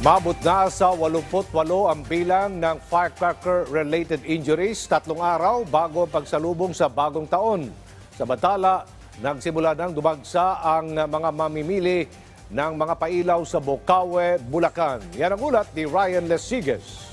Mabot na sa 88 ang bilang ng firecracker-related injuries tatlong araw bago pagsalubong sa bagong taon. Sa Batala, nagsimula nang dumagsa ang mga mamimili ng mga pailaw sa Bocaue, Bulacan. Yan ang ulat ni Ryan Lesiges.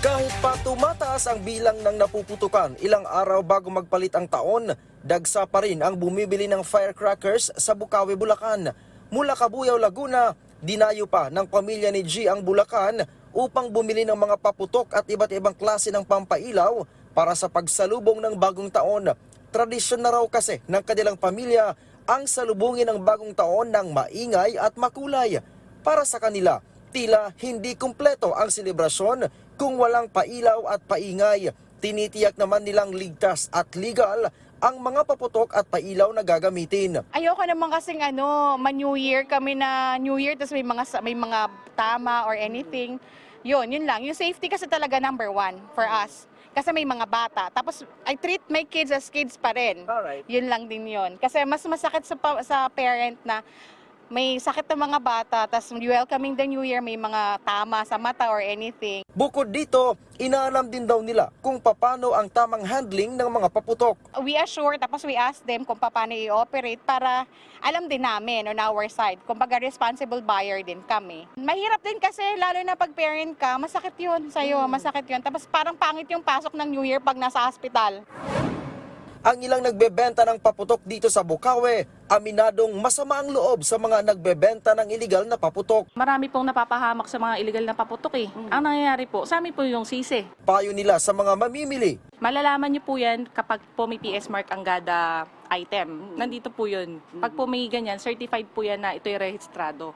Kahit pa tumataas ang bilang ng napuputukan ilang araw bago magpalit ang taon, dagsa pa rin ang bumibili ng firecrackers sa Bukawi, Bulacan. Mula Kabuyaw, Laguna, dinayo pa ng pamilya ni G ang Bulacan upang bumili ng mga paputok at iba't ibang klase ng pampailaw para sa pagsalubong ng bagong taon. Tradisyon na raw kasi ng kanilang pamilya ang salubungin ng bagong taon ng maingay at makulay. Para sa kanila, tila hindi kumpleto ang selebrasyon kung walang pailaw at paingay. Tinitiyak naman nilang ligtas at legal ang mga paputok at pailaw na gagamitin. Ayoko naman kasing ano, ma-New Year kami na New Year tapos may mga may mga tama or anything. Yun, yun lang. Yung safety kasi talaga number one for us. Kasi may mga bata. Tapos I treat my kids as kids pa rin. Alright. Yun lang din yun. Kasi mas masakit sa, sa parent na may sakit ng mga bata, tapos welcoming the new year, may mga tama sa mata or anything. Bukod dito, inaalam din daw nila kung paano ang tamang handling ng mga paputok. we assure, tapos we ask them kung paano i-operate para alam din namin on our side. Kumbaga responsible buyer din kami. Mahirap din kasi, lalo na pag parent ka, masakit yun sa'yo, masakit yun. Tapos parang pangit yung pasok ng New Year pag nasa hospital. Ang ilang nagbebenta ng paputok dito sa Bukawe, aminadong masama ang loob sa mga nagbebenta ng iligal na paputok. Marami pong napapahamak sa mga illegal na paputok eh. Ang nangyayari po, sa amin po yung sisi. Payo nila sa mga mamimili. Malalaman niyo po yan kapag po may PS mark ang gada item. Nandito po yun. Pag po may ganyan, certified po yan na ito'y rehistrado.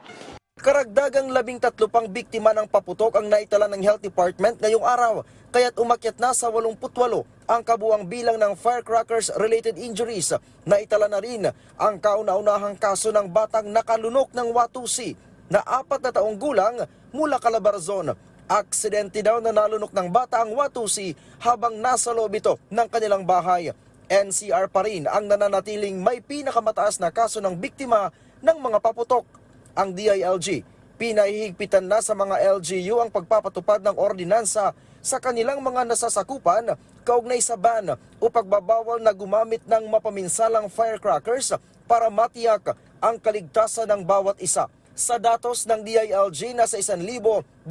Karagdagang labing tatlo pang biktima ng paputok ang naitala ng Health Department ngayong araw, kaya't umakyat na sa 88 ang kabuang bilang ng firecrackers-related injuries. Naitala na rin ang kauna-unahang kaso ng batang nakalunok ng Watusi na apat na taong gulang mula Calabarzon. Aksidente daw na nalunok ng bata ang Watusi habang nasa loob ito ng kanilang bahay. NCR pa rin ang nananatiling may pinakamataas na kaso ng biktima ng mga paputok ang DILG. Pinahihigpitan na sa mga LGU ang pagpapatupad ng ordinansa sa kanilang mga nasasakupan kaugnay sa ban o pagbabawal na gumamit ng mapaminsalang firecrackers para matiyak ang kaligtasan ng bawat isa. Sa datos ng DILG, nasa 1,210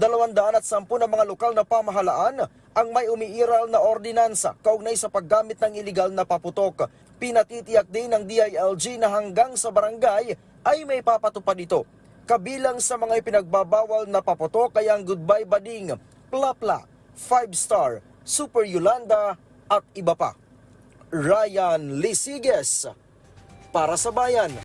na mga lokal na pamahalaan ang may umiiral na ordinansa kaugnay sa paggamit ng iligal na paputok. Pinatitiyak din ng DILG na hanggang sa barangay ay may papatupad ito. Kabilang sa mga ipinagbabawal na paputok ay ang Goodbye Bading, Plapla, Five Star, Super Yolanda at iba pa. Ryan Lisiges para sa bayan.